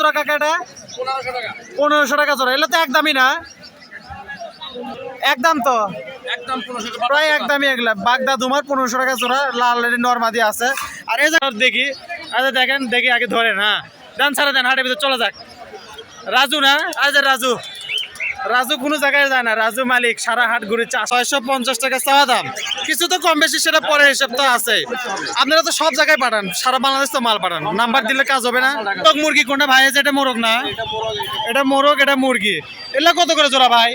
তোরা কাকা পনেরোশো টাকা। জোড়া। এগুলো তো একদমই না। একদম তো? টাকা। প্রায় একদমই এগুলা। বাগদা তোমার পনেরোশো টাকা জোড়া লাল নর্মাদি আছে। আর এই দেখি আচ্ছা দেখেন দেখি আগে ধরে না দেন ছাড়া দেন হাটের ভিতরে চলে যাক। রাজু না? আজ রাজু। রাজু কোনো জায়গায় যায় না। রাজু মালিক সারা হাট ঘুরে চা ছয়শো পঞ্চাশ টাকা চাওয়া দাম। কিছু তো কম বেশি সেটা পরে হিসাব তো আছে। আপনারা তো সব জায়গায় পাঠান সারা বাংলাদেশ তো মাল পাঠান। নাম্বার দিলে কাজ হবে না। টক মুরগি কোনটা? ভাই আছে এটা মোরগ না? এটা মোরগ এটা মুরগি। এগুলো কত করে জোড়া ভাই?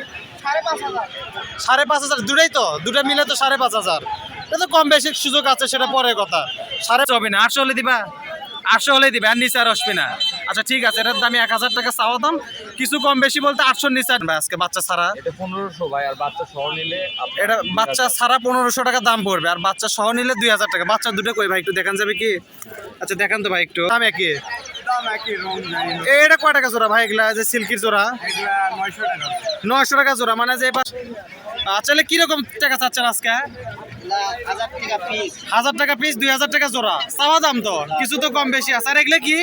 সাড়ে পাঁচ হাজার? দুটাই তো? দুটা মিলে তো সাড়ে পাঁচ হাজার। এটা তো কম বেশি সুযোগ আছে সেটা পরের কথা। সাড়ে হবে না। আটশো হলে দিবা? আটশো হলেই দিবে আর নিচে আর আসবে না। আচ্ছা ঠিক আছে এটার দামি এক হাজার টাকা চাওয়া দাম। কিছু কম বেশি বলতে আটশো নিচে আনবে আজকে বাচ্চা ছাড়া। এটা পনেরোশো ভাই আর বাচ্চা সহ নিলে এটা বাচ্চা ছাড়া পনেরোশো টাকা দাম পড়বে আর বাচ্চা সহ নিলে দুই হাজার টাকা। বাচ্চা দুটো কই ভাই একটু দেখান যাবে কি? আচ্ছা দেখান তো ভাই একটু। দাম একই। এটা কয় টাকা জোড়া ভাই? এগুলা যে সিল্কির জোড়া? নয়শো টাকা। জোড়া মানে যে আচ্ছা কীরকম টাকা চাচ্ছেন আজকে? হাজার টাকা পিস দুই হাজার টাকা জোড়া। চাওয়া দাম তো, কিছু তো কম বেশি আছে। আর এগুলো কি?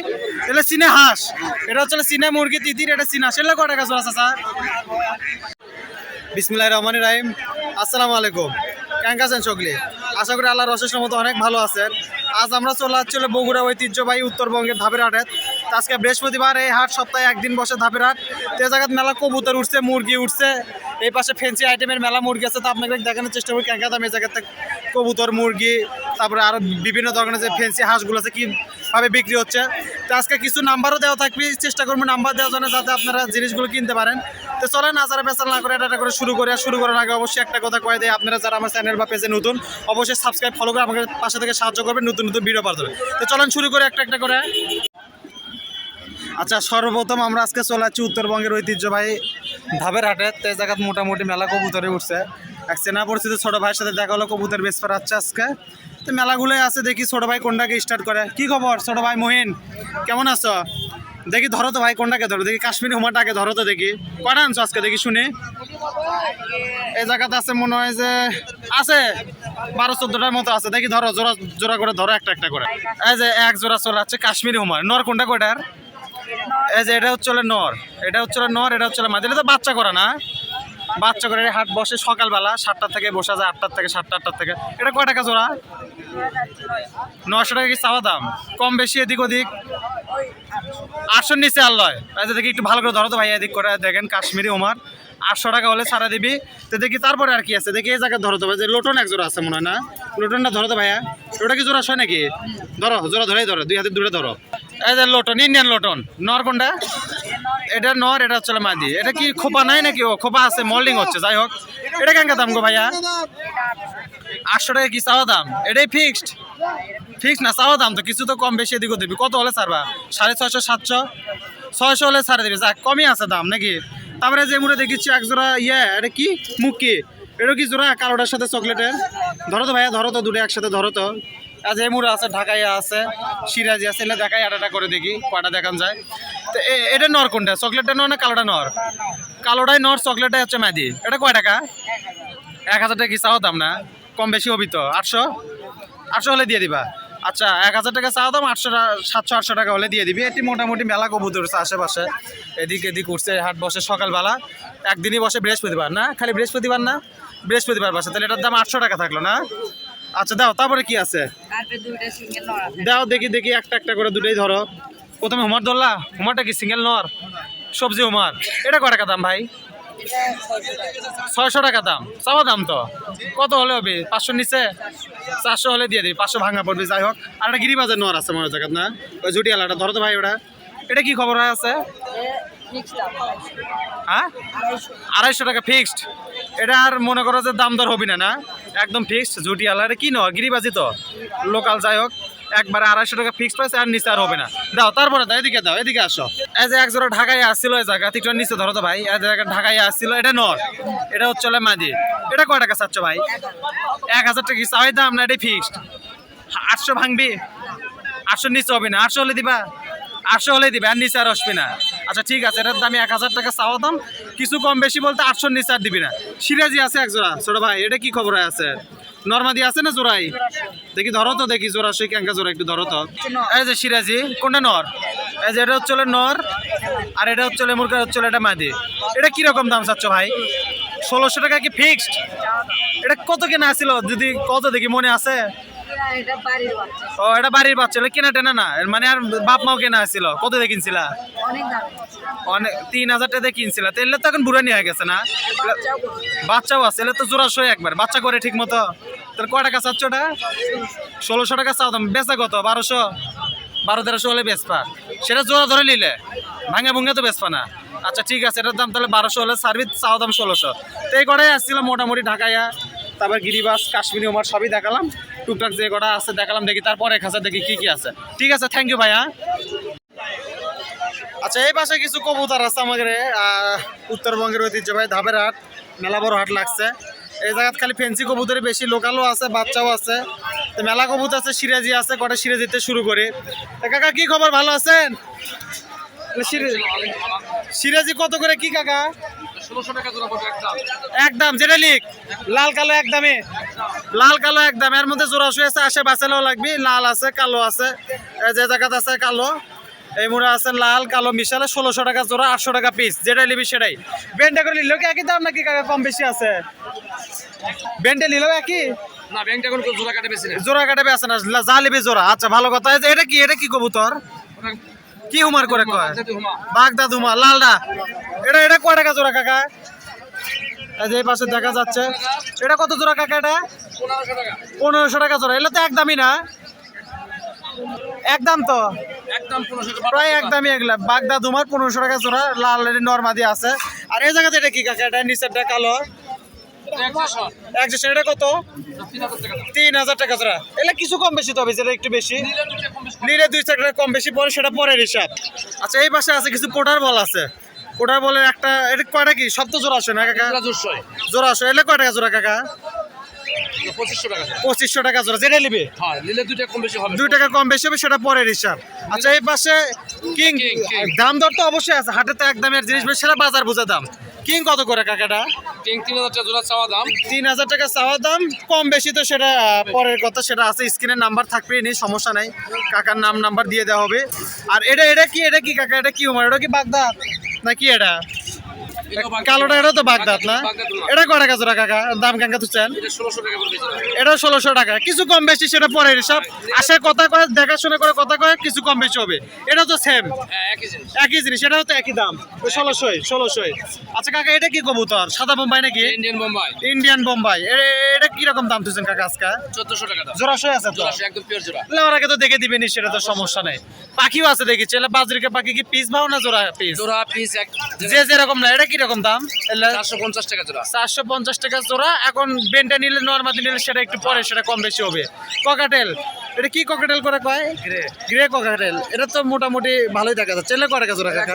হাঁস। এটা হচ্ছে মুরগি, তিতির, এটা সেগুলো টাকা জোড়া বিসমিল্লাহ রহমান রাহিম। আসসালামু আলাইকুম। আছেন সকলে? আশা করি মতো অনেক ভালো আছেন। আজ আমরা চলে আসছিল বগুড়া ঐতিহ্যবাহী উত্তরবঙ্গের ধাপের হাটে। আজকে বৃহস্পতিবার, এই হাট সপ্তাহে একদিন বসে ধাপের হাট। জায়গায় মেলা কবুতর উঠছে, মুরগি উঠছে। এই পাশে ফেন্সি আইটেমের মেলা মুরগি আছে, তো আপনাকে দেখানোর চেষ্টা করি কেন দাম জায়গাতে কবুতর, মুরগি, তারপরে আরও বিভিন্ন ধরনের যে ফেন্সি হাঁসগুলো আছে, কীভাবে বিক্রি হচ্ছে। তো আজকে কিছু নাম্বারও দেওয়া থাকবে, চেষ্টা করব নাম্বার দেওয়ার জন্য যাতে আপনারা জিনিসগুলো কিনতে পারেন। তো চলেন আচারা বেচার না করে এটা করে শুরু করে। শুরু করার আগে অবশ্যই একটা কথা কয়ে দেয় আপনারা যারা আমার চ্যানেল বা পেজে নতুন, অবশ্যই সাবস্ক্রাইব ফলো করে আমাকে পাশে থেকে সাহায্য করবেন, নতুন নতুন ভিডিও পাঠাবে তো চলেন শুরু করে একটা একটা করে। আচ্ছা সর্বপ্রথম আমরা আজকে চলে যাচ্ছি উত্তরবঙ্গের ঐতিহ্যবাহী ধাবের হাটে। তো জায়গাত মোটামুটি মেলা কবুতরে উঠছে। এক চেনা পরিচিত ছোট ভাইয়ের সাথে দেখা হলো, কবুতর বেশ পাচ্ছে আজকে। তো মেলাগুলোই আছে, দেখি ছোট ভাই কোনটাকে স্টার্ট করে। কি খবর? ছোট ভাই, মহিন, কেমন আছো? দেখি ধরো তো ভাই, কোনটাকে ধরো? দেখি কাশ্মীরি হুমাটাকে ধরো তো দেখি। কটা আনছো আজকে? দেখি শুনি। এই জায়গাতে আছে, মনে হয় যে আছে, বারো চোদ্দটার মতো আছে। দেখি ধরো, জোড়া জোড়া করে ধরো একটা একটা করে। এই যে এক জোড়া চলে যাচ্ছে কাশ্মীরি হুমার নর কোনটা কোটার এই যে এটা হচ্ছে নর, এটা হচ্ছে নর, এটা হচ্ছে মাদি। এটা তো বাচ্চা করে না? বাচ্চা করে হাট বসে সকালবেলা সাতটার থেকে বসা যায় আটটার থেকে, সাতটা আটটার থেকে। এটা কয় টাকা জোড়া? নশো টাকা কি চাওয়া দাম? কম বেশি এদিক ওদিক? আটশোর নিচে আর লয় দেখি একটু ভালো করে ধরো তো ভাই এদিক করে। দেখেন কাশ্মীরি ওমার আটশো টাকা হলে ছাড়া দিবি। তো দেখি তারপরে আর কি আছে, দেখি এই জায়গায় ধরো তো ভাই, যে লোটন এক জোড়া আছে মনে হয় না? লোটনটা ধরো তো ভাইয়া। ওটা কি জোড়া হয় নাকি? ধরো, জোড়া ধরেই ধরো, দুই হাতে দূরে ধরো। এই যে লোটন, ইন্ডিয়ান লোটন, নর কোনটা? এটা নর, এটা হচ্ছে মাদি। এটা কি খোপা নাই নাকি? ও খোপা আছে মোল্ডিং হচ্ছে, যাই হোক। এটা কেন দাম গো ভাইয়া? আটশো টাকা কি চাওয়া দাম? এটাই ফিক্সড ফিক্স না, চাওয়া দাম তো, কিছু তো কম বেশি এদিকে দিবি কত হলে ছাড়বা? সাড়ে ছয়শো, সাতশো? ছয়শো হলে ছাড়ে দিবি, যাক, কমই আছে দাম নাকি? তারপরে যে মুড়ে দেখেছি এক জোড়া ইয়ে এটা কি? মুখ কি এটা কি জোড়া? কালোটার সাথে চকলেটের। ধরো তো ভাইয়া, ধরো তো দুটো একসাথে, ধরো তো। আজ এই মুড়ে আছে, ঢাকাইয়া আছে, সিরাজি আছে এলে দেখাই আটাটা করে দেখি, কয়টা দেখান যায়। তো এটা নর কোনটা? চকলেটটা নর না কালোটা নর? কালোটাই নর, চকলেটটাই হচ্ছে মাদি এটা কয় টাকা? এক হাজার টাকা কি চাও দাম না? কম বেশি হবি তো। আটশো? আটশো হলে দিয়ে দিবা। আচ্ছা এক হাজার টাকা চাও দাম আটশো সাতশো আটশো টাকা হলে দিয়ে দিবি। এটি মোটামুটি মেলা কবুতর আছে আশেপাশে। এদিক এদিক উঠছে হাট বসে সকালবেলা। একদিনই বসে বৃহস্পতিবার না? খালি বৃহস্পতিবার না? বৃহস্পতিবার বসে। তাহলে এটার দাম আটশো টাকা থাকল না? আচ্ছা দাও তারপরে কি আছে? দাও দেখি দেখি একটা একটা করে দুটোই ধরো। প্রথমে হুমার ধরলা হুমারটা কি সিঙ্গেল নর? সবজি হুমার। এটা কয় টাকা দাম ভাই? ছয়শো টাকা দাম। চাওয়া দাম তো। কত হলে হবে পাঁচশো নিচে? চারশো হলে দিয়ে দিবি, পাঁচশো ভাঙা পড়বে, যাই হোক। আর একটা গিরিবাজার নোয়ার আছে মনে জায়গা না? ওই জুটিয়ালাটা, ধরো তো ভাই ওটা। এটা কি খবর হয়ে আছে? হ্যাঁ? আড়াইশো টাকা ফিক্সড এটা আর মনে করো যে দাম দর হবি না না? একদম ফিক্সড জুটিয়ালা। এটা কি নয় গিরিবাজি তো। লোকাল যাই হোক। একবারে আড়াইশো টাকা ফিক্সড প্রাইস আর নিচে আর হবে না। দাও, তারপরে দাও, এদিকে দাও, এদিকে আসো। এই যে এক জোড়া ঢাকায় আসছিল, এই জায়গা একটু নিচে ধরো তো ভাই। এই জায়গা ঢাকায় আসছিল, এটা নর। এটা হচ্ছে মাদি। এটা কয় টাকা চাচ্ছ ভাই? এক হাজার টাকা চাওয়াই দাম না এটাই ফিক্সড আটশো ভাঙবি? আটশো নিচে হবে না, আটশো হলে দিবা। আটশো হলে দিবে, আর নিচে আর আসবে না। আচ্ছা ঠিক আছে, এটার দামি এক হাজার টাকা চাওয়া দাম। কিছু কম বেশি বলতে আটশো নিচে আর দিবি না। সিরাজি আছে এক জোড়া ছোট ভাই, এটা কি খবর আছে? নর্মাদি আছে না জোড়াই? দেখি ধরো তো, দেখি জোড়া সেই ক্যাঙ্কা জোড়া, একটু ধরো তো। এই যে সিরাজি, কোনটা নর? এই যে এটা হচ্ছে নর, আর এটা হচ্ছে মুরগা হচ্ছে এটা মাদি। এটা কীরকম দাম চাচ্ছ ভাই? ষোলোশো টাকা কি ফিক্সড এটা কত কেনা ছিল যদি কত দেখি, মনে আছে? ও, এটা বাড়ির বাচ্চা কেনা টেনা না। মানে আর বাপ মাও কেনা ছিল কত দিয়ে কিনছিলা? অনেক তিন হাজার টাকা দিয়ে কিনছিলা। তাহলে তো এখন বুড়ানি হয়ে গেছে না? বাচ্চাও আছে এলে তো জোড়াশো একবার। বাচ্চা করে ঠিক মতো। তাহলে কয় টাকা চাচ্ছ ওটা ষোলোশো টাকা চাও দাম বেচা কত? বারোশো? বারো, তেরোশো হলে বেচপা সেটা জোড়া ধরে নিলে, ভাঙে ভুঙ্গে তো বেচপা না। আচ্ছা ঠিক আছে, এটার দাম তাহলে বারোশো হলে সার্ভিস, চাও দাম ষোলোশো। তো এই কটাই আসছিলাম মোটামুটি ঢাকাইয়া। তারপর গিরিবাস, কাশ্মীরি, ওমার সবই দেখালাম। টুকটাক যে কটা আছে দেখালাম, দেখি তারপরে খাঁচা দেখি কি কি আছে। ঠিক আছে থ্যাংক ইউ ভাইয়া। আচ্ছা এই পাশে কিছু কবুতর আছে আমাদের উত্তরবঙ্গের ঐতিহ্যবাহী ধাপের হাট মেলা বড় হাট লাগছে। এই জায়গাত খালি ফেন্সি কবুতরই বেশি লোকালও আছে বাচ্চাও আছে। তো মেলা কবুতর আছে সিরাজি আছে কটা সিরাজিতে শুরু করে। কাকা কি খবর? ভালো আছেন? সিরাজি কত করে কি কাকা? একদম যেটা লিখ। লাল কালো একদমে লাল কালো একদম এর মধ্যে জোড়া শুয়ে আছে আসে বাঁচালেও লাগবে লাল আছে কালো আছে। যে জায়গাতে আছে কালো। এই মুড়া আছে লাল কালো মিশালে ষোলোশো টাকা জোড়া আটশো টাকা পিস যেটা নিবি সেটাই। বেন্ডে করে নিলেও কি একই দাম নাকি কাকা কম বেশি আছে? বেন্ডে নিলেও একই? না ব্যাংকটা কোনো জোড়া কাটে বেশি না। জোড়া কাটাবে আছে না যা নিবি জোড়া। আচ্ছা ভালো কথা। এই যে এটা কি এটা কি কবুতর? কি হুমার করে কয়? বাগদা ধুমা লালডা এটা এটা কয় টাকা জোড়া কাকা? এই যে পাশে দেখা যাচ্ছে। এটা কত জোড়া কাকা এটা? পনেরোশো টাকা জোড়া। এগুলো তো একদমই না। একদম তো? প্রায় একদমই এগুলা। বাগদা ধুমার পনেরোশো টাকা জোড়া লাল নর্মাদি আছে। আর এই জায়গাতে এটা কি কাকা? এটা নিচেরটা কালো? একশো এটা কত? তিন হাজার টাকা। জোড়া। কিছু কম বেশি তবে যেটা একটু বেশি। নিলে দুই চার টাকা কম বেশি পরে সেটা পরের হিসাব। আচ্ছা এই পাশে আছে কিছু পোটার বল আছে। পোটার বলের একটা এটা কয়টা কি? সব তো জোড়া আসে না কাকা? জোড়া আসে। এলে কয় টাকা জোড়া কাকা? পঁচিশশো টাকা জোড়া। যেটা নিবে? হ্যাঁ দুই টাকা কম বেশি হবে সেটা পরের হিসাব। আচ্ছা এই পাশে কিং. দাম দর তো অবশ্যই আছে হাটে তো একদমের জিনিস সেটা বাজার বুঝে দাম। কিং কত করে কাকাটা? কিং তিন হাজার টাকা জোড়া চাওয়া দাম। তিন হাজার টাকা চাওয়া দাম কম বেশি তো সেটা পরের কথা সেটা আছে স্ক্রিনের নাম্বার থাকবে নেই সমস্যা নাই। কাকার নাম নাম্বার দিয়ে দেওয়া হবে। আর এটা এটা কি এটা কি কাকা এটা কি উমার এটা কি বাগদাদ? না কি এটা? কালোটা এটা তো বাগদাদ না? এটা কয় টাকা? জোড়া কাকা দাম কাকা এটা টাকা করে বেশি এটা ষোলোশো টাকা। কিছু কম বেশি সেটা পরের হিসাব। আসে কথা কয় দেখাশোনা করে কথা কয় কিছু কম বেশি হবে। এটা তো সেম হ্যাঁ একই জিনিস। জিনিস তো একই দাম। ষোলোশোই ষোলোশোই। আচ্ছা কাকা এটা কি কবুতর? সাদা বোম্বাই নাকি? ইন্ডিয়ান বোম্বাই ইন্ডিয়ান বোম্বাই এটা কীরকম দাম তুলছেন কাকা আজকে? চোদ্দশো টাকা দাম। জোড়াশোই আছে তো? একদম পিওর জোড়া। ওর আগে তো দেখে দিবেনি সেটা তো সমস্যা নেই। পাখিও আছে দেখেছি বাজরিকা পাখি কি পিস ভাও না জোড়া পিস জোড়া পিস যে যেরকম না এটা কীরকম দাম? চারশো পঞ্চাশ টাকা জোড়া। চারশো পঞ্চাশ টাকা জোড়া। এখন বেনটা নিলে নর্মালি নিলে সেটা একটু পরে সেটা কম বেশি হবে। ককাটেল এটা কি ককাটেল করে কয়? গ্রে ককাটেল এটা তো মোটামুটি ভালোই দেখা যাচ্ছে। এলে কয় টাকা জোড়া কাকা?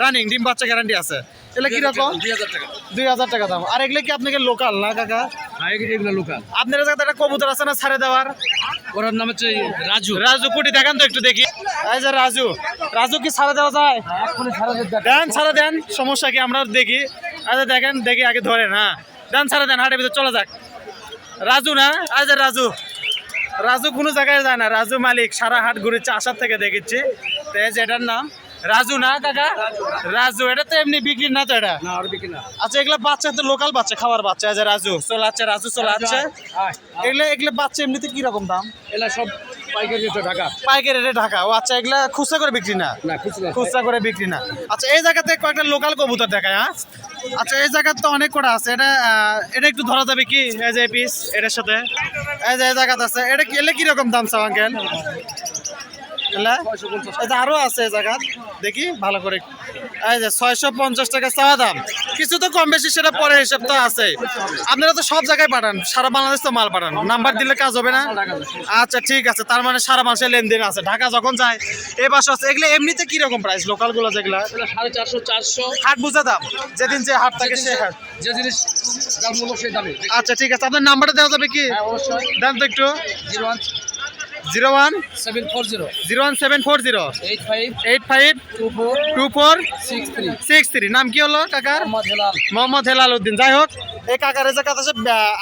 রানিং ডিম বাচ্চা গ্যারান্টি আছে। এলে কীরকম দুই হাজার টাকা। দুই হাজার টাকা দাম। আর এগুলো কি আপনাকে লোকাল না কাকা? হ্যাঁ এগুলো লোকাল আপনার একটা কবুতর আছে না ছাড়ে দেওয়ার? ওর নাম হচ্ছে রাজু। রাজু কুটি দেখান তো একটু দেখি। এই যে রাজু রাজু কি ছাড়া দেওয়া যায়? দেন ছাড়া দেন সমস্যা কি? আমরা দেখি। আচ্ছা দেখেন দেখি আগে ধরে না দেন ছাড়া দেন হাটের ভিতরে চলে যাক। রাজু না? আজ রাজু। রাজু কোনো জায়গায় যায় না। রাজু মালিক সারা হাট ঘুরেছে আসার থেকে দেখেছি। তো এই যে এটার নাম। রাজু না কাকা? রাজু এটা তো এমনি বিক্রি না তো এটা? আচ্ছা এগুলো বাচ্চা তো লোকাল বাচ্চা খাবার বাচ্চা। যে রাজু চলে আসছে রাজু চলে আসছে। এগুলো এগুলো বাচ্চা এমনিতে কি রকম দাম? এলা সব পাইকারি রেটে ঢাকা। পাইকারি রেটে ঢাকা। ও আচ্ছা এগুলা খুচরা করে বিক্রি না? না খুচরা খুচরা করে বিক্রি না। আচ্ছা এই জায়গাতে কয়েকটা লোকাল কবুতর দেখায় হ্যাঁ? আচ্ছা এই জায়গা তো অনেক কটা আছে। এটা এটা একটু ধরা যাবে কি? এই যে পিস এটার সাথে। এই যে এই জায়গাতে আছে। এটা কি এলে কীরকম দাম চাও আঙ্কেল এলা? আরও আছে এই জায়গাত দেখি ভালো করে। এই যে ছয়শো পঞ্চাশ টাকা চাওয়া দাম। কিছু তো কম বেশি সেটা পরে হিসাব তো আছে। আপনারা তো সব জায়গায় পাঠান। সারা বাংলাদেশ তো মাল পাঠান। নাম্বার দিলে কাজ হবে না? আচ্ছা ঠিক আছে। তার মানে সারা মাসে লেনদেন আছে। ঢাকা যখন যায় এ পাশে আছে। এগুলো এমনিতে কীরকম প্রাইস লোকালগুলো যেগুলা সাড়ে চারশো চারশো। হাট বুঝে দাম। যেদিন যে হাট থাকে সে হাট। যে জিনিস আচ্ছা ঠিক আছে। আপনার নাম্বারটা দেওয়া যাবে কি? হ্যাঁ অবশ্যই। দেন তো একটু। Zero one zero one seven four zero zero one seven four zero. Eight five eight five two four two four six three six three নাম কি হলো কাকার? মোহাম্মদ হেলাল। উদ্দিন। যাই হোক এই কাকার এই জায়গাতে আসে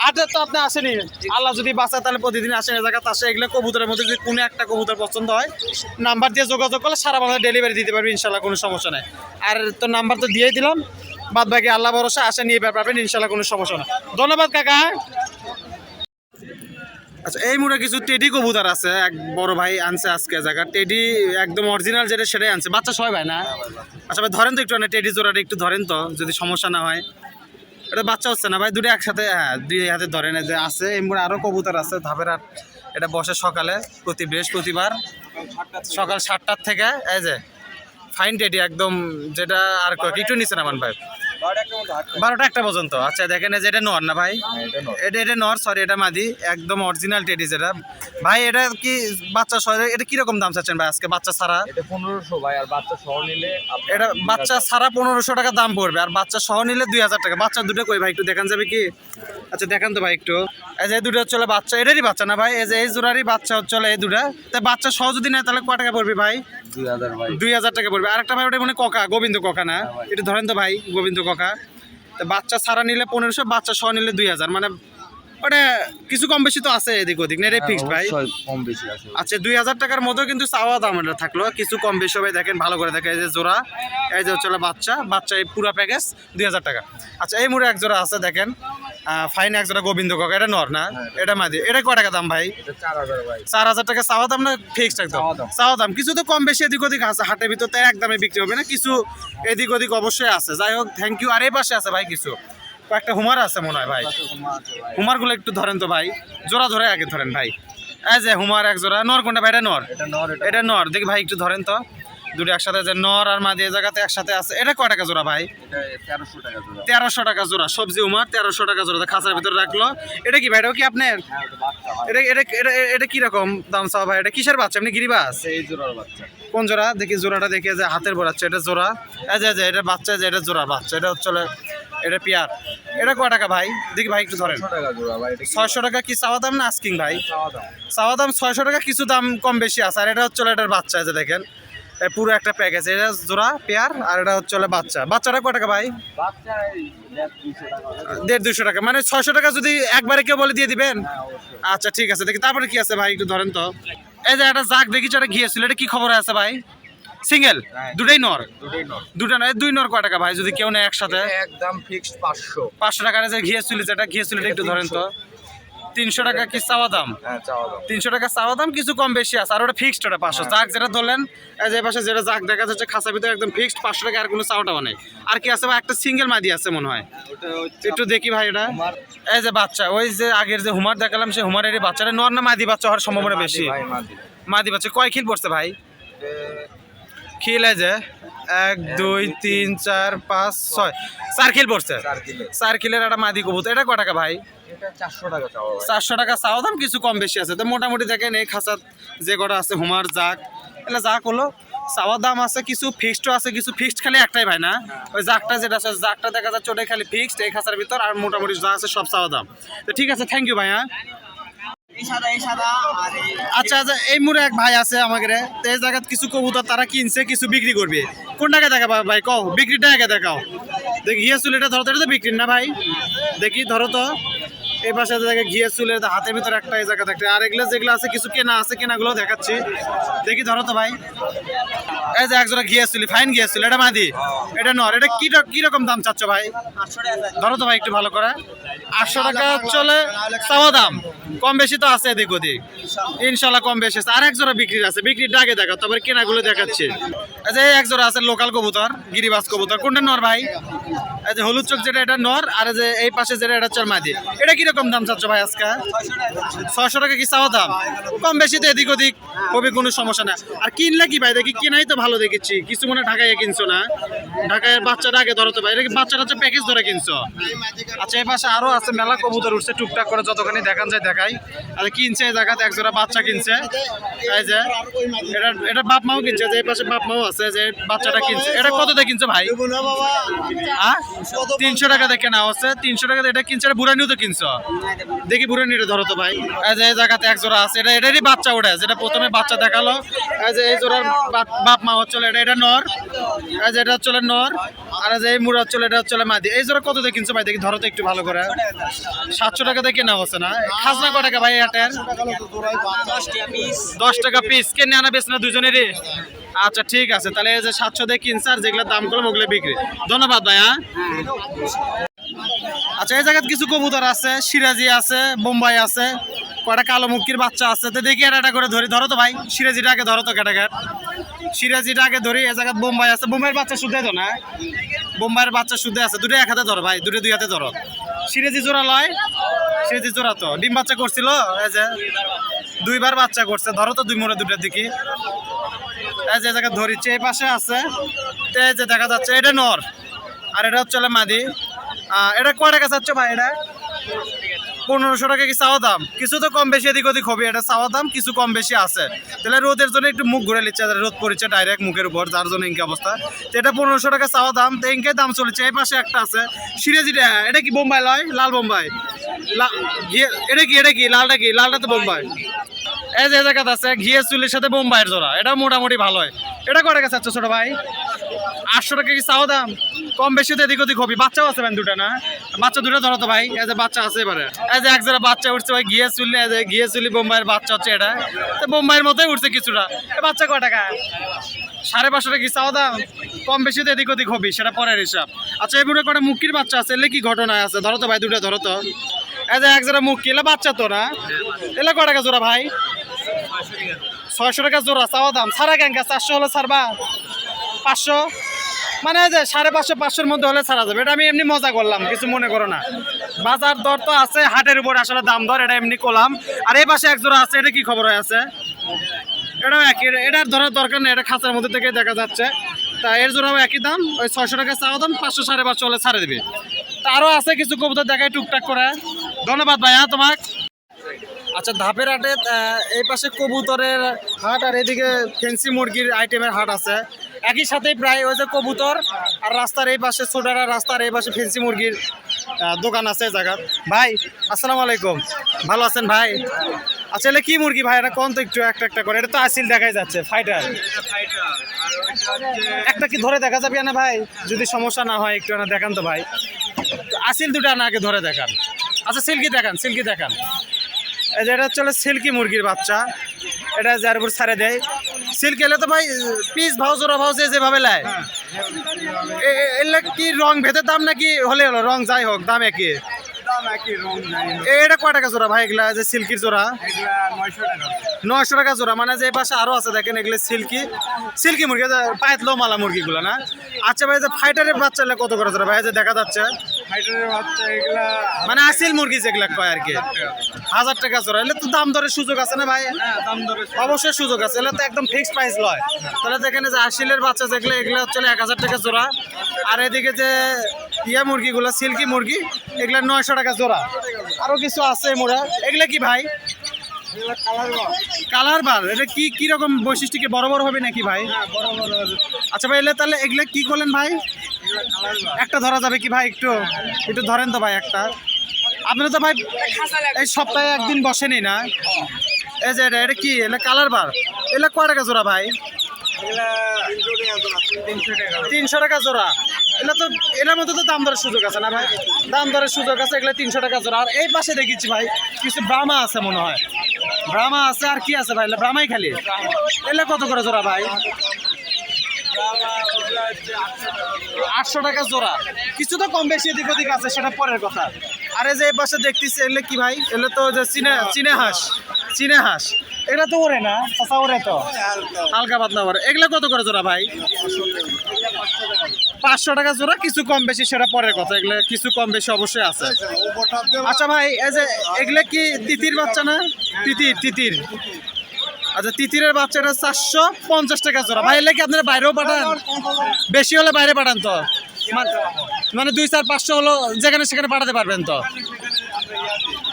আটে তো আপনি আসেনি। আল্লাহ যদি বাঁচায় তাহলে প্রতিদিন আসেন এই জায়গাতে। আসে এগুলো কবুতরের মধ্যে যদি কোনো একটা কবুতর পছন্দ হয় নাম্বার দিয়ে যোগাযোগ করলে সারা বাংলা ডেলিভারি দিতে পারবে ইনশাল্লাহ কোনো সমস্যা নেই। আর তো নাম্বার তো দিয়েই দিলাম। বাদ বাকি আল্লাহ ভরসা আসে নিয়ে পারবেন ইনশাল্লাহ কোনো সমস্যা নেই। ধন্যবাদ কাকা। আচ্ছা এই মুড়ে কিছু টেডি কবুতর আছে এক বড় ভাই আনছে আজকে জায়গা। টেডি একদম অরিজিনাল যেটা সেটাই আনছে। বাচ্চা সবাই ভাই না? আচ্ছা ভাই ধরেন তো একটু না টেডি জোড়াটা একটু ধরেন তো যদি সমস্যা না হয়। এটা বাচ্চা হচ্ছে না ভাই দুটো একসাথে হ্যাঁ দুই হাতে ধরেন যে আছে। এই মুড়ে আরও কবুতর আছে ধাপের হাট এটা বসে সকালে প্রতি বৃহস্পতিবার। সকাল সাতটার থেকে এই যে ফাইন টেডি একদম যেটা আর ক- একটু নিচে নামান ভাই। বারোটা একটা পর্যন্ত। আচ্ছা দেখেন এই যে এটা নর না ভাই? এটা এটা নর সরি এটা মাদি। একদম অরিজিনাল টেডি যেটা। ভাই এটা কি বাচ্চা সহ এটা কীরকম দাম চাচ্ছেন ভাই আজকে বাচ্চা ছাড়া? এটা পনেরোশো ভাই আর বাচ্চা সহ নিলে এটা বাচ্চা ছাড়া পনেরোশো টাকা দাম পড়বে আর বাচ্চা সহ নিলে দুই হাজার টাকা। বাচ্চা দুটো কই ভাই একটু দেখান যাবে কি? আচ্ছা দেখান তো ভাই একটু। এই যে দুটো হচ্ছে বাচ্চা। এটারই বাচ্চা না ভাই? এই যে এই জোড়ারই বাচ্চা হচ্ছে এই দুটা। তা বাচ্চা সহ যদি নেয় তাহলে কয় টাকা পড়বে ভাই? দুই হাজার টাকা পড়বে। আরেকটা ভাই ওটা মানে ককা গোবিন্দ ককা না? এটা ধরেন তো ভাই গোবিন্দ ককা। তো বাচ্চা ছাড়া নিলে পনেরোশো বাচ্চা সহ নিলে দুই হাজার। মানে ওটা কিছু কম বেশি তো আছে এদিক ওদিক না এটাই ফিক্সড ভাই? কম বেশি আছে। আচ্ছা দুই হাজার টাকার কিন্তু চাওয়া দাম এটা থাকল। কিছু কম বেশি হবে দেখেন ভালো করে দেখেন এই যে জোড়া এই যে হচ্ছে বাচ্চা বাচ্চা এই পুরো প্যাকেজ দুই হাজার টাকা। আচ্ছা এই মুড়ে এক জোড়া আছে দেখেন ফাইন এক জোড়া গোবিন্দ কাকা এটা নর না? এটা মাদি এটা কয় টাকা দাম ভাই? চার হাজার টাকা চাওয়া দাম না ফিক্সড একদম? চাওয়া দাম। কিছু তো কম বেশি এদিক ওদিক আছে হাটের ভিতর তাই একদমে বিক্রি হবে না কিছু এদিক ওদিক অবশ্যই আছে। যাই হোক থ্যাংক ইউ আর এই পাশে আছে ভাই কিছু। কয়েকটা হুমার আছে মনে হয় ভাই। হুমারগুলো একটু ধরেন তো ভাই। জোড়া ধরে আগে ধরেন ভাই। এই যে হুমার এক জোড়া নর কোনটা ভাই? এটা নর। এটা নর দেখি ভাই একটু ধরেন তো। দুটো একসাথে যে নর আর মাদি এই জায়গাতে একসাথে আছে। এটা কয় টাকা জোড়া ভাই? তেরোশো টাকা জোড়া। সবজি উমার তেরোশো টাকা জোড়া। খাঁচার ভিতরে রাখল। এটা কি ভাই? এটাও কি আপনার? হ্যাঁ এটা এটা এটা এটা এটা কি রকম দাম চাও ভাই? এটা কিসের বাচ্চা? আপনি গিরিবাস? এই জোড়ার বাচ্চা। কোন জোড়া? দেখি জোড়াটা দেখি। যে হাতের বোড়াচ্ছে এটা জোড়া। এই যে এটা বাচ্চা যে এটা জোড়া বাচ্চা। এটা হচ্ছে এটা পিয়ার। এটা কয় টাকা ভাই? দেখি ভাই একটু ধরেন। ছশো টাকা জোড়া ভাই এটা কি ছয়শো টাকা কি চাওয়া দাম না আস্কিং ভাই? চাওয়া দাম। ছয়শো টাকা কিছু দাম কম বেশি আছে। আর এটা হচ্ছে এটার বাচ্চা আছে দেখেন। পুরো একটা প্যাকেজ এটা জোড়া পেয়ার আর এটা হচ্ছে বাচ্চা। বাচ্চাটা কয় টাকা ভাই? দেড় দুশো টাকা মানে ছয়শো টাকা যদি একবারে কেউ বলে দিয়ে দিবেন? হ্যাঁ আচ্ছা ঠিক আছে। দেখি তারপরে কি আছে ভাই? একটু ধরেন তো। এই যে একটা জাগ দেখি যেটা গিয়েছিল। এটা কি খবর আছে ভাই? সিঙ্গেল হ্যাঁ। দুটাই নর? দুটোই নর। দুটা নয় দুই নর কয় টাকা ভাই যদি কেউ নেয় একসাথে? একদম ফিক্সড পাঁচশো। পাঁচশো টাকার যে ঘিয়ে চুলি যেটা ঘিয়ে চুলিটা একটু ধরেন তো। তিনশো। টাকা কি চাওয়া দাম? হ্যাঁ চাওয়া দাম। তিনশো টাকা চাওয়া দাম কিছু কম বেশি আছে। আর ওটা ফিক্সড ওটা পাঁচশো। জাগ যেটা ধরলেন এই যে পাশে যেটা জাগ দেখা যাচ্ছে খাসা ভিতরে একদম ফিক্সড পাঁচশো টাকা আর কোনো চাওয়াটাও নেই। আর কি আছে ভাই? একটা সিঙ্গেল মাদি আছে মনে হয়। ওটা একটু দেখি ভাই এটা এই যে বাচ্চা ওই যে আগের যে হুমার দেখালাম সেই হুমারেরই বাচ্চাটা নর না মাদি বাচ্চা হওয়ার সম্ভাবনা বেশি? ভাই মাদি। মাদি বাচ্চা কয় খিল পড়ছে ভাই? খিল যে এক দুই তিন চার পাঁচ ছয়। চার খিল পড়ছে? চার একটা মাদি কবুতর। এটা কয় টাকা ভাই? চারশো টাকা চাওয়া চাওয়া দাম কিছু কম বেশি আছে। তো মোটামুটি দেখেন এই খাঁচাত যে কটা আছে হুমার জাক এটা জাক হলো চাওয়ার দাম আছে কিছু ফিক্সডও আছে কিছু ফিক্সড খালি একটাই ভাই না? ওই জাকটা যেটা আছে জাকটা দেখা যাচ্ছে ওটাই খালি ফিক্সড এই খাঁচার ভিতর আর মোটামুটি যা আছে সব চাওয়া দাম। তো ঠিক আছে থ্যাংক ইউ ভাই হ্যাঁ আচ্ছা আচ্ছা এই মুড়ে এক ভাই আছে আমাকে রে তো এই জায়গাত কিছু কবুতর তারা কিনছে কিছু বিক্রি করবে। কোন টাকা দেখা ভাই? কও বিক্রিটা আগে দেখাও। দেখি ঘিয়ে চুল এটা ধরো তো বিক্রি না ভাই? দেখি ধরো তো। এই পাশে দেখে ঘিয়ে চুলের হাতের ভিতরে একটা এই জায়গা থাকতে আর এগুলো যেগুলো আছে কিছু কেনা আছে কেনাগুলো দেখাচ্ছি। দেখি ধরো তো ভাই। এই যে একজোড়া ঘিয়ে চুলি ফাইন ঘিয়ে চুলি এটা মাদি। এটা নর এটা কি রকম দাম চাচ্ছ ভাই? ধরো তো ভাই একটু ভালো করে। আটশো টাকা চলে চাওয়া দাম। কম বেশি তো আছে এদিক ওদিক। ইনশাল্লাহ কম বেশি আছে। আর এক জোড়া বিক্রির আছে। বিক্রির ডাকে দেখা তারপরে কেনাগুলো দেখাচ্ছে। আচ্ছা এক জোড়া আছে লোকাল কবুতর গিরিবাস কবুতর। কোনটা নর ভাই? এই যে হলুদ চোখ যেটা এটা নর আর যে এই পাশে যেটা এটা হচ্ছে মাদি। এটা কীরকম দাম চাচ্ছ ভাই আজকে? ছয়শো টাকা কি চাওয়া দাম? কম বেশি তো এদিক ওদিক হবে কোনো সমস্যা না। আর কিনলে কি ভাই? দেখি কেনাই তো ভালো দেখেছি। কিছু মনে হয় ঢাকায় কিনছো না? ঢাকায় বাচ্চাটা আগে ধরো তো ভাই। এটা কি বাচ্চাটা হচ্ছে প্যাকেজ ধরে কিনছো? আচ্ছা এই পাশে আরও আছে মেলা কবুতর উঠছে টুকটাক করে যতখানি দেখান যায় দেখাই। আর কিনছে এই জায়গাতে এক জোড়া বাচ্চা কিনছে। এই যে এটা এটা বাপ মাও কিনছে যে এই পাশে বাপ মাও আছে যে বাচ্চাটা কিনছে। এটা কত দিয়ে কিনছো ভাই? তিনশো টাকা দিয়ে কেনা হচ্ছে, তিনশো টাকা এটা কিনছে, এটা বুড়ানিও তো কিনছো। দেখি বুড়ো নিটে ধরো তো ভাই। এই যে এই জায়গাতে এক জোড়া আছে, এটা এটারই বাচ্চা ওঠে যেটা প্রথমে বাচ্চা দেখাল। এই যে এই জোড়ার বাপ- মা হচ্ছে এটা এটা নর। এই যে এটা হচ্ছে নর, আর যে এই মুড়া হচ্ছে এটা হচ্ছে মাদি। এই জোড়া কত দিয়ে কিনছো ভাই? দেখি ধরো তো একটু ভালো করে। সাতশো টাকা দিয়ে কেনা হচ্ছে না? খাজনা কয় টাকা ভাই এটার দশ টাকা পিস কেনে আনা বেশ না দুজনেরই? আচ্ছা ঠিক আছে। তাহলে এই যে সাতশো দিয়ে কিনছে আর যেগুলো দাম করলাম, ওগুলো বিক্রি। ধন্যবাদ ভাই হ্যাঁ আচ্ছা এই জায়গায় কিছু কবুতর আছে, সিরাজি আছে, বোম্বাই আছে, কয়টা কালো মুক্তির বাচ্চা আছে। তো দেখি এটা করে ধরি। ধরো তো ভাই, সিরাজিটা আগে ধরো তো সিরাজিটা আগে ধরি, এই জায়গায় বোম্বাই আছে। বোম্বাইয়ের বাচ্চা শুদ্ধ তো না। বোম্বাইয়ের বাচ্চা শুদ্ধ আছে। দুটো এক হাতে ধরো ভাই, দুটো দুই হাতে ধরো। সিরাজি জোড়া লয়। সিরাজি জোড়া তো। ডিম বাচ্চা করছিল, এই যে দুইবার বাচ্চা করছে। ধরো তো দুই মোড়ে দুটোর দিকে যে জায়গা ধরিচ্ছে, এই পাশে আছে। এই যে দেখা যাচ্ছে, এটা নর, আর এটা হচ্ছে মাদি। এটা কয় টাকা চাচ্ছ ভাই এটা? পনেরোশো টাকা কি চাওয়া দাম? কিছু তো কম বেশি এদিক ওদিক হবে, এটা চাওয়া দাম কিছু কম বেশি আছে। তাহলে রোদের জন্য একটু মুখ ঘুরে নিচ্ছে রোদ পড়ছে ডাইরেক্ট মুখের উপর, যার জন্য ইনকে অবস্থা। তো এটা পনেরোশো টাকা চাওয়া দাম, তো ইনকে দাম চলেছে, এই পাশে একটা আছে। সিরাজিটা এটা কি বোম্বাই লয়? লাল বোম্বাই। লা- এটা কি এটা কি, লালটা কি? লালটা তো বোম্বাই। এই যে জায়গাতে আছে ঘিয়ে চুলির সাথে বোম্বাইয়ের জোড়া। এটা মোটামুটি ভালো হয় এটা কয় টাকা চাচ্ছ ছোট ভাই? আটশো টাকা কি চাও দাম? কম বেশি তো এদিক ওদিক হবি। বাচ্চাও আছে ভাই দুটা না? বাচ্চা দুটো ধরো তো ভাই। এই যে বাচ্চা আছে এবারে। এই যে এক জোড়া বাচ্চা উঠছে ভাই ঘিয়ে চুলি এই যে ঘিয়ে চুলি বোম্বাইয়ের বাচ্চা হচ্ছে এটা। তো বোম্বাইয়ের মতোই উঠছে কিছুটা। বাচ্চা টাকা সাড়ে পাঁচশো টাকা কি চাও দাম? কম বেশি তো এদিক ওদিক হবি, সেটা পরের হিসাব। আচ্ছা এবারে কটা মুক্তির বাচ্চা আছে, এলে কি ঘটনা আছে? ধরো তো ভাই দুটো ধরো তো। এই যে এক জোড়া মুক্তি এলে বাচ্চা তো না? এলে টাকা জোড়া ভাই? ছয়শো টাকা জোড়া, চাওয়া দাম। সারা ক্যাঙ্কা চারশো হলে ছাড়বা। পাঁচশো? মানে যে সাড়ে পাঁচশো, পাঁচশোর মধ্যে হলে ছাড়া যাবে। এটা আমি এমনি মজা করলাম, কিছু মনে করো না। বাজার দর তো আছে, হাটের উপর আসলে দাম দর, এটা এমনি করলাম। আর এই পাশে এক জোড়া আছে, এটা কি খবর হয়ে আছে? এটাও একই, এটার ধরার দরকার নেই, এটা খাঁচার মধ্যে থেকে দেখা যাচ্ছে। তা এর জোড়াও একই দাম, ওই ছয়শো টাকা চাওয়া দাম, পাঁচশো, সাড়ে পাঁচশো হলে ছাড়ে দিবে। তা আরও আছে কিছু কবুতর দেখায় টুকটাক করে। ধন্যবাদ ভাইয়া তোমাক। আচ্ছা ধাপের হাটে এই পাশে কবুতরের হাট আর এদিকে ফেন্সি মুরগির আইটেমের হাট আছে। একই সাথেই প্রায় ওই যে কবুতর আর রাস্তার এই পাশে ছোটারা রাস্তার এই পাশে ফেন্সি মুরগির দোকান আছে এই জায়গার। ভাই, আসসালামু আলাইকুম। ভালো আছেন ভাই? আচ্ছা এলে কি মুরগি ভাই? এটা কোন তো একটু একটা একটা করে। এটা তো আসিল দেখাই যাচ্ছে ফাইটার একটা কি ধরে দেখা যাবে না ভাই? যদি সমস্যা না হয়, একটু দেখান তো ভাই। আসিল দুটো না আগে ধরে দেখান। আচ্ছা সিল্কি দেখান সিল্কি দেখান। এটা হচ্ছে সিল্কি মুরগির বাচ্চা। এটা যার উপর ছাড়ে দেয়। সিল্ক এলে তো ভাই পিস ভাও জোড়া ভাও যে যেভাবে এ- এলে কি রং ভেদের দাম নাকি হলে হলো রং যাই হোক দাম একই। এটা কয় টাকা জোড়া ভাই এগুলা যে সিল্কির জোড়া? নয়শো টাকা। জোড়া মানে যে পাশে আরও আছে দেখেন এগুলো সিল্কি। সিল্কি মুরগি পায়েত লো মালা মুরগিগুলো না? আচ্ছা ভাই যে ফাইটারের বাচ্চা কত করে জোড়া ভাই? যে দেখা যাচ্ছে। মানে আসিল মুরগি যেগুলা কয় আর কি। হাজার টাকা জোড়া। এলে তো দাম দরের সুযোগ আছে না ভাই? অবশ্যই সুযোগ আছে। এলে তো একদম ফিক্সড প্রাইস লয়। তাহলে দেখেন যে আসিলের বাচ্চা যেগুলো এগুলো হচ্ছে এক হাজার টাকা জোড়া। আর এদিকে যে ইয়া মুরগিগুলো সিল্কি মুরগি এগুলো নয়শো টাকা জোড়া। আরও কিছু আছে মোড়া। এগুলো কি ভাই? কালার বার এটা কি কি রকম বৈশিষ্ট্য কি? বড় বড় হবে নাকি ভাই? আচ্ছা ভাই এলে তাহলে এগুলো কি করলেন ভাই? একটা ধরা যাবে কি ভাই একটু? একটু ধরেন তো ভাই একটা। আপনারা তো ভাই এই সপ্তাহে একদিন বসেনি না? এই যে এটা এটা কি? এটা কালার বার এগুলো কয় টাকা জোড়া ভাই? তিনশো টাকা জোড়া। এগুলো তো এটার মধ্যে তো দাম দরের সুযোগ আছে না ভাই? দাম দরের সুযোগ আছে, এগুলো তিনশো টাকা জোড়া। আর এই পাশে দেখেছি ভাই, কিছু ব্রাহ্মা আছে মনে হয়। ব্রাহ্মা আছে আর কি আছে ভাই? এগুলো ব্রাহ্মাই খালি। এগুলো কত করে জোড়া ভাই? আটশো টাকা জোড়া। কিছু তো কম বেশি এদিক ওদিক আছে, সেটা পরের কথা। আর যে এই পাশে দেখতেছি, এগুলো কি ভাই? এগুলো তো যে চীনা চীনা হাঁস। চীনা হাঁস। এগুলো তো ওরে না চাষা ওরে তো। হালকা পাতলা ওরে। এগুলো কত করে জোড়া ভাই? পাঁচশো টাকা জোড়া, কিছু কম বেশি সেটা পরের কথা, এগুলো কিছু কম বেশি অবশ্যই আছে। আচ্ছা ভাই, এই যে এগুলো কি তিতির বাচ্চা না? তিতির তিতির। আচ্ছা তিতিরের বাচ্চাটা চারশো পঞ্চাশ টাকা জোড়া। ভাই এলে কি আপনারা বাইরেও পাঠান? বেশি হলে বাইরে পাঠান তো? মানে- মানে দুই চার পাঁচশো হলো যেখানে সেখানে পাঠাতে পারবেন তো?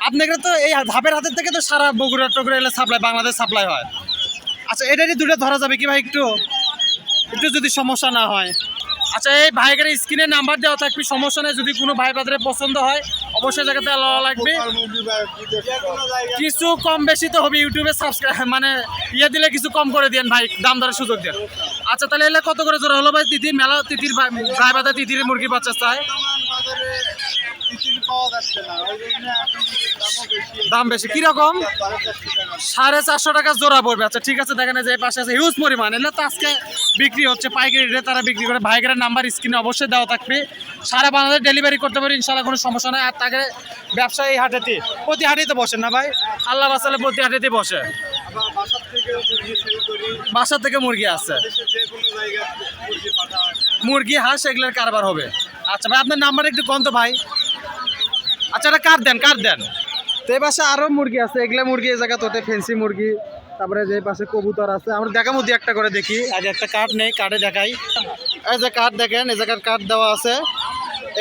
আপনাকে তো এই ধাপের হাতের থেকে তো সারা বগুড়া টগুড়া এলে সাপ্লাই বাংলাদেশ সাপ্লাই হয়। আচ্ছা এটারই দুটো ধরা যাবে কি ভাই একটু? একটু যদি সমস্যা না হয়। আচ্ছা এই ভাইয়ের স্ক্রিনে নাম্বার দেওয়া থাকবে, সমস্যা নেই, যদি কোনো ভাই বাজারে পছন্দ হয়, অবশ্যই জায়গাতে লওয়া লাগবে। কিছু কম বেশি তো হবে ইউটিউবে সাবস্ক্রাইব মানে ইয়ে দিলে কিছু কম করে দেন ভাই, দাম দরের সুযোগ দেন। আচ্ছা তাহলে এলে কত করে জোর হলো ভাই তিতির মেলা, তিতির ভাই ভাই বাজার তিতির মুরগি বাচ্চা চায় দাম বেশি। কীরকম? সাড়ে চারশো টাকা জোড়া পড়বে। আচ্ছা ঠিক আছে, দেখেন যে পাশে আছে হিউজ পরিমাণ। এলে তো আজকে বিক্রি হচ্ছে, পাইকারি রেটে তারা বিক্রি করে। ভাইকারের নাম্বার স্ক্রিনে অবশ্যই দেওয়া থাকবে। সারা বাংলাদেশ ডেলিভারি করতে পারি ইনশাল্লাহ কোনো সমস্যা নাই। আর তাকে ব্যবসায়ী হাটেতে, প্রতি হাটেতে বসেন না ভাই? আল্লাহ বাসালে প্রতি হাটেতে বসে। বাসা থেকে মুরগি আছে। মুরগি হাঁস এগুলোর কারবার হবে। আচ্ছা ভাই আপনার নাম্বার একটু কন তো ভাই। আচ্ছা এটা কার দেন কার দেন। তো এই পাশে আরও মুরগি আছে এগুলা মুরগি এই জায়গা তোতে ফেন্সি মুরগি। তারপরে যে পাশে কবুতর আছে আমরা দেখাবো দুই একটা করে দেখি। আগে একটা কার্ড নেই কার্ডে দেখাই। এই যে কার্ড দেখেন এই জায়গার কার্ড দেওয়া আছে।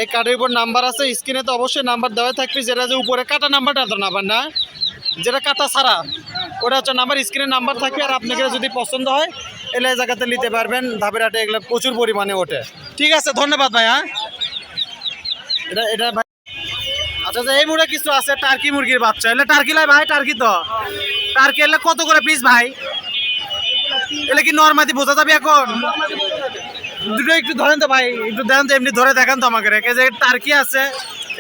এই কার্ডের উপর নাম্বার আছে স্ক্রিনে তো অবশ্যই নাম্বার দেওয়া থাকবে যেটা যে উপরে কাটা নাম্বারটা তো নাম্বার না। যেটা কাটা ছাড়া ওটা হচ্ছে নাম্বার স্ক্রিনে নাম্বার থাকবে আর আপনাকে যদি পছন্দ হয় এলে জায়গাতে নিতে পারবেন। ধাপের হাটে এগুলো প্রচুর পরিমাণে ওঠে। ঠিক আছে ধন্যবাদ ভাই হ্যাঁ এটা এটা ভাই আচ্ছা আচ্ছা, এই মুড়ে কিছু আছে টার্কি মুরগির বাচ্চা। এলে টার্কি লাই ভাই টার্কি তো। টার্কি এলে কত করে পিস ভাই? এলে কি নর্মাদি বোঝা যাবে এখন? দুটো একটু ধরেন তো ভাই একটু দেন তো এমনি ধরে দেখান তো আমাকে রেখে। যে টার্কি আছে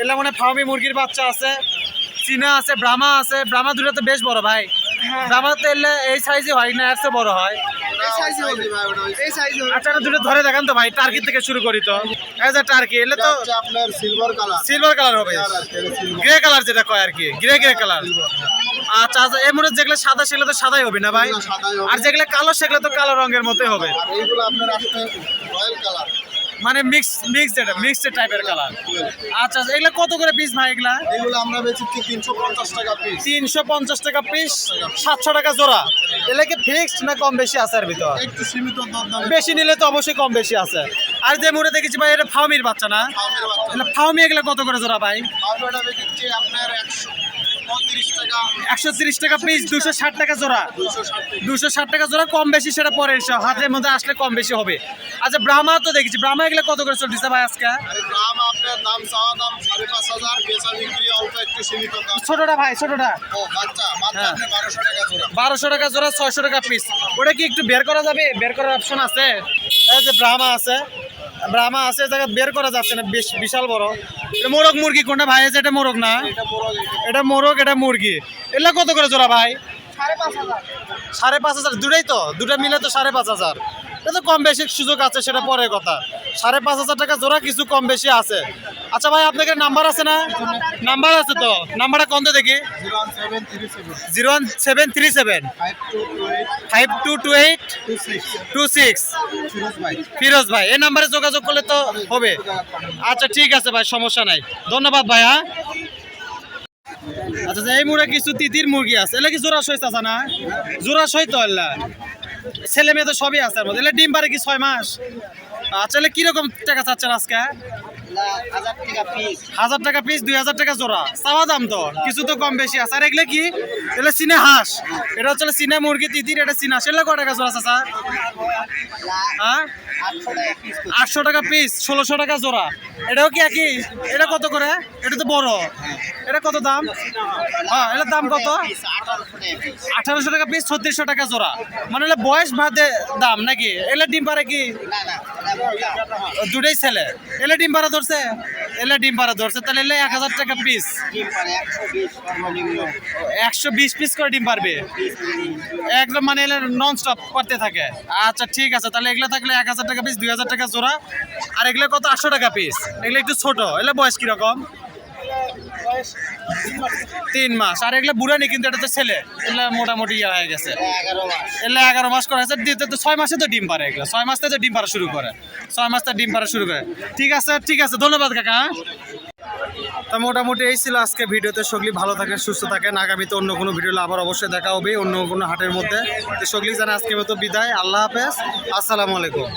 এলে মানে ফার্মি মুরগির বাচ্চা আছে চীনা আছে ব্রাহ্মা আছে। ব্রাহ্মা দুটো তো বেশ বড় ভাই। ব্রাহ্মা তো এলে এই সাইজে হয় না একশো বড় হয়? আচ্ছা দুটো ধরে দেখান তো ভাই টার্কি থেকে শুরু করি তো। টার্কি এলে তো আপনার সিলভার কালার সিলভার কালার হবে। গ্রে কালার যেটা কয় আর কি গ্রে গ্রে কালার আচ্ছা আচ্ছা এর মধ্যে যেগুলো সাদা সেগুলো তো সাদাই হবে না ভাই? আর যেগুলো কালো সেগুলো তো কালো রঙের মতোই হবে। এইগুলো আপনার রয়্যাল কালার মানে মিক্স মিক্স যেটা মিক্সড টাইপের কালার আচ্ছা আচ্ছা, এগুলো কত করে পিস ভাই এগুলা? এগুলো আমরা তিনশো পঞ্চাশ টাকা পিস তিনশো পঞ্চাশ টাকা পিস সাতশো টাকা জোড়া। এগুলো কি ফিক্সড না কম বেশি আছে এর ভিতর? একটু সীমিত দরদামে বেশি নিলে তো অবশ্যই কম বেশি আছে। আর যে মুড়ে দেখেছি ভাই এটা ফাউমির বাচ্চা না? ফার্মের বাচ্চা। ফাউমি এগুলো কত করে জোড়া ভাই? ফার্মেটা বেচেছি আপনার একশো। পঁয়ত্রিশ টাকা একশো তিরিশ টাকা। পিস দুশো ষাট টাকা জোড়া। দুশো ষাট। টাকা জোড়া কম বেশি সেটা পরে হাতের মধ্যে আসলে কম বেশি হবে। আচ্ছা ব্রাহ্মা তো দেখেছি। ব্রাহ্মা এগুলো কত করে চলতেছে ভাই আজকে? ছোটটা ভাই ছোটটা। হ্যাঁ। বারোশো টাকা জোড়া। বারোশো টাকা জোড়া ছয়শো টাকা পিস ওটা কি একটু বের করা যাবে? বের করার অপশন আছে? যে ব্রাহ্মা আছে। ব্রাহ্মা আছে জায়গা বের করা যাচ্ছে না বেশ বিশাল বড়। এটা মোরগ মুরগি কোনটা ভাই? আছে এটা মোরগ না? এটা মোরগ এটা। মুরগি এগুলো কত করে জোড়া ভাই? সাড়ে পাঁচ হাজার। দুটাই তো? দুটা মিলে তো সাড়ে পাঁচ হাজার। এটা তো কম বেশি সুযোগ আছে, সেটা পরের কথা। সাড়ে পাঁচ হাজার টাকা জোড়া কিছু কম বেশি আছে। আচ্ছা ভাই, আপনাদের নাম্বার আছে না? নাম্বার আছে তো? নাম্বারটা কত দেখি? Zero one seven three seven. Five two two eight. Two six. Firoz ভাই, এই নাম্বারে যোগাযোগ করলে তো হবে। আচ্ছা ঠিক আছে ভাই, সমস্যা নাই। ধন্যবাদ ভাই হ্যাঁ? আচ্ছা এই মুড়ে কিছু তিতির মুরগি আছে। এলে কি জোড়া সইত আছে না? জোড়া সইত এলা ছেলে মেয়ে তো সবই আছে ডিম পারে কি ছয় মাস? আচ্ছা কীরকম টাকা চাচ্ছেন আজকে? হাজার টাকা পিস দুই হাজার টাকা জোড়া। চাওয়া দাম তো কিছু তো কম বেশি আছে। আর এগুলো কি? এগুলো চীনে হাঁস। এটা হচ্ছে চীনে মুরগি তিতির এটা চীনা সেগুলো কয় টাকা জোড়া চাচা হ্যাঁ? আটশো টাকা পিস ষোলোশো টাকা জোড়া। এটাও কি একই? এটা কত করে? এটা তো বড়। এটা কত দাম? হ্যাঁ এটার দাম কত? আঠারোশো টাকা পিস ছত্রিশশো টাকা জোড়া। মানে এগুলো বয়স ভাতে দাম নাকি? এলে ডিম পারে কি? দুটোই ছেলে। এলে ডিম পাড়া ধরছে এলে ডিম পাড়া ধরছে তাহলে এলে এক হাজার টাকা পিস একশো বিশ পিস করে ডিম পারবে একদম মানে এলে নন স্টপ করতে থাকে। আচ্ছা ঠিক আছে তাহলে এগুলো থাকলে এক হাজার টাকা পিস দুই হাজার টাকা জোড়া। আর এগুলো কত? আটশো টাকা পিস এগুলো একটু ছোট এলে বয়স কীরকম? তিন মাস। আর এগুলো বুড়ানি কিন্তু এটা তো ছেলে। এগুলো মোটামুটি ইয়ে হয়ে গেছে। এলে এগারো মাস করে দিতে তো ছয় মাসে তো ডিম পারে এগুলো। ছয় মাস থেকে তো ডিম পারা শুরু করে। ছয় মাস থেকে ডিম পারা শুরু করে। ঠিক আছে ঠিক আছে। ধন্যবাদ কাকা হ্যাঁ? তা মোটামুটি এই ছিল আজকে ভিডিওতে। সগলি ভালো থাকেন সুস্থ থাকেন। আগামীতে অন্য কোনো ভিডিও আবার অবশ্যই দেখা হবে অন্য কোনো হাটের মধ্যে। তো সগলি জানা আজকে মতো বিদায়। আল্লাহ হাফেজ। আসসালামু আলাইকুম।